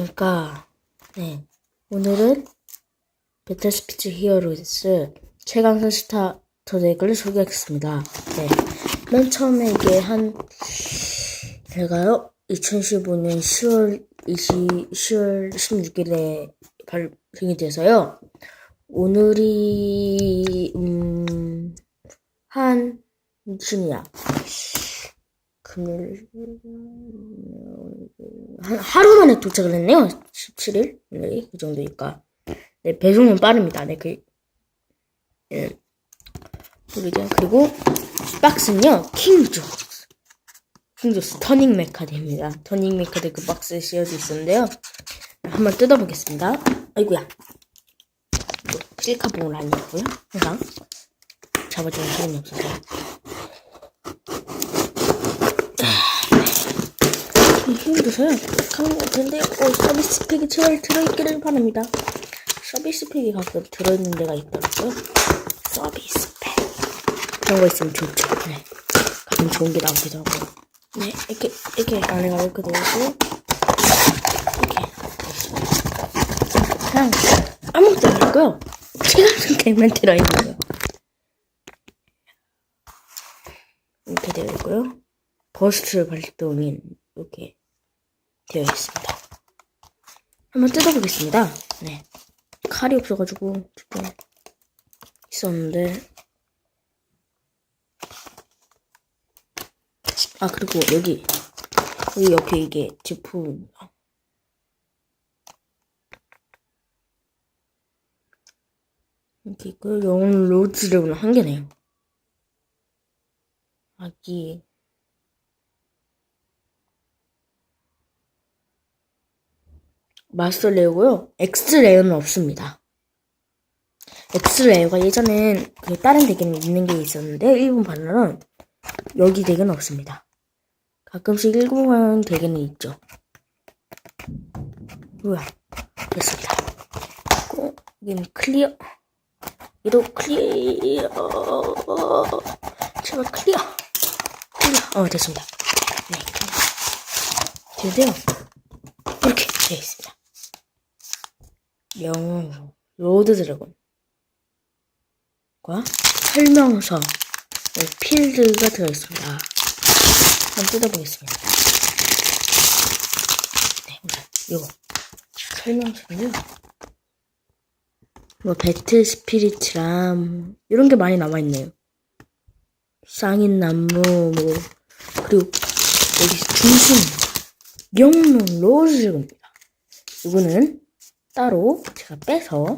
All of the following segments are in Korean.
안녕하십니까. 네. 오늘은 베타스피츠 히어로즈 최강선 스타터 덱을 소개하겠습니다. 네. 맨 처음에 이게 한, 제가요, 2015년 10월 20, 10월 16일에 발행이 돼서요. 오늘이, 음, 한, 무슨이야. 금요일, 한, 하루 만에 도착을 했네요. 17일? 오늘이 그 정도니까. 네, 배송은 빠릅니다. 네, 그, 예. 그리고, 박스는요, 킹조스. 킹조스 터닝 메카드입니다. 터닝 메카드 그 박스에 씌어져 있었는데요. 한번 뜯어보겠습니다. 아이고야. 이거 실카봉은 아니고요. 항상. 잡아주는 시간이 없어서. 것 같은데, 어, 서비스 팩이 제발 들어있기를 바랍니다. 서비스 팩이 가끔 들어있는 데가 있더라고요. 서비스 팩. 그런 거 있으면 좋죠. 네. 가끔 좋은 게 나오기도 하고. 네, 이렇게, 이렇게 안에가 이렇게 되고, 이렇게. 그냥 아무것도 안 하고요. 시간 팩만 들어있는 거예요. 이렇게 되어 있고요. 버스트 발동인 이렇게 되어 있습니다. 한번 뜯어보겠습니다. 네. 칼이 없어가지고 조금 있었는데 아 그리고 여기 여기 옆에 이게 제품입니다. 이렇게 있고요. 영혼 로즈레오는 한 개네요. 아기 마스터 레어고요. 엑스 레어는 없습니다. 엑스 레어가 예전엔 그 다른 덱에는 있는 게 있었는데 일본 반면은 여기 덱은 없습니다. 가끔씩 일본 덱에는 있죠. 뭐야? 됐습니다. 그리고 여기는 클리어. 이로 클리어. 제발 클리어. 클리어. 어 됐습니다. 네. 되는데요. 이렇게 되어 있습니다. 영웅 로드 드래곤과 설명서 네, 필드가 들어있습니다. 한번 뜯어보겠습니다. 네, 이거 설명서는요. 뭐 배틀 스피릿이랑 이런 게 많이 남아 있네요. 쌍인 나무 뭐 그리고 여기 중심 영웅 로즈 드래곤입니다. 이거는 따로 제가 빼서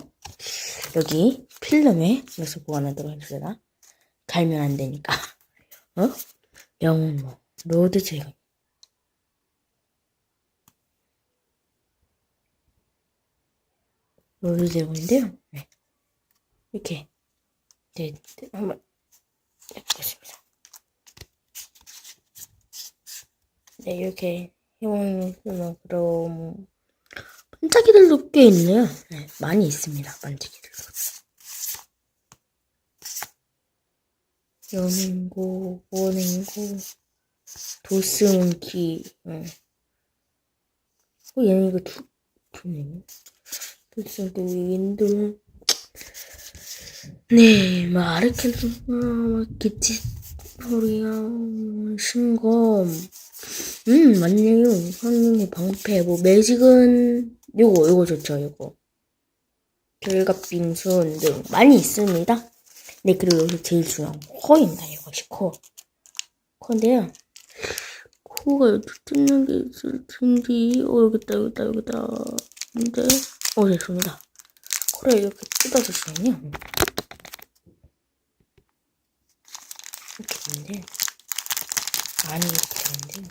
여기 필름에 넣어서 보관하도록 하겠습니다. 갈면 안 되니까. 어? 영웅 로드 드래곤. 로드 드래곤인데요. 네. 이렇게 네, 네, 한번 해보겠습니다. 네, 이렇게 해보면 그럼 반짝이들도 꽤 있네요. 네, 많이 있습니다. 반짝이들도. 연행고, 원행고, 도스문키, 응. 어, 얘는 이거 두, 두네. 도스문키, 윈돌. 네, 뭐, 아르켄, 뭐, 기치, 소리야, 신검. 음, 맞네요. 황룡의 방패, 뭐, 매직은, 요거, 요거 좋죠, 요거. 결갑빙순 등 많이 있습니다. 네, 그리고 여기서 제일 중요한 코입니다, 이것이 코. 코인데요. 코가 뜯는 게 있을 텐데, 어, 여기다, 여기다, 여기다. 근데, 어, 됐습니다. 코를 이렇게 뜯어주시면요. 이렇게 되는데, 아니, 이렇게 되는데,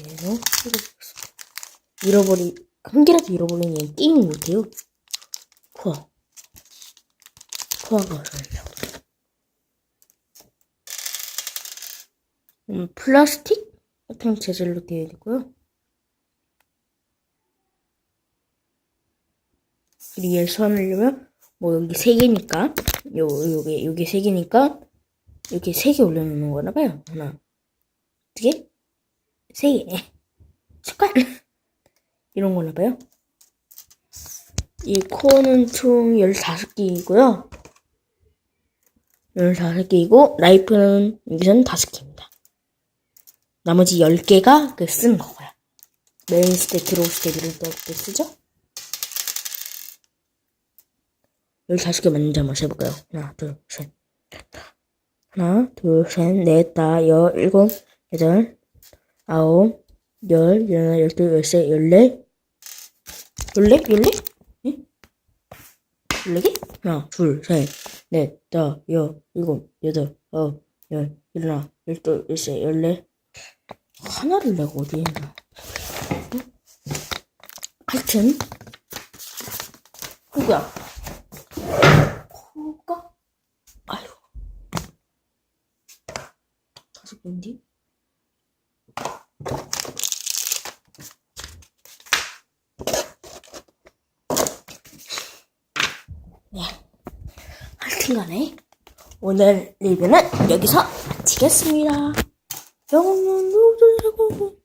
얘로 뜯어주겠습니다. 잃어버리, 한 개라도 잃어버리면 얘는 게임을 못해요. 코아. 코아가 어려워요. 음, 플라스틱 같은 재질로 되어 있고요. 그리고 얘 소환하려면, 뭐, 여기 세 개니까, 요, 요게, 요게 세 개니까, 이렇게 세 개 올려놓는 거나 봐요. 하나, 두 개, 세 개. 숟갈. 이런 거나 봐요. 이 코어는 총 15개이고요. 15개이고, 라이프는 여기서는 5개입니다. 나머지 10개가 그 쓰는 거고요. 메인 스택, 드로우 스택 이럴 때 쓰죠? 15개 먼저 한번 해볼까요? 하나, 둘, 셋. 하나, 둘, 셋, 넷, 다, 여, 일곱, 여덟, 아홉, 열, 열하나, 열둘, 열세, 열네, 열네? 열네? 응? 열네 개? 하나, 둘, 셋, 넷, 다, 여, 일곱, 여덟, 아홉, 열, 열하나, 열둘, 열세, 열네. 하나를 내가 어디에 있나? 응? 하여튼, 누구야? 코가? 아유. 다섯 개인 네. 하여튼 간에 오늘 리뷰는 여기서 마치겠습니다. 영웅은 누구를 하고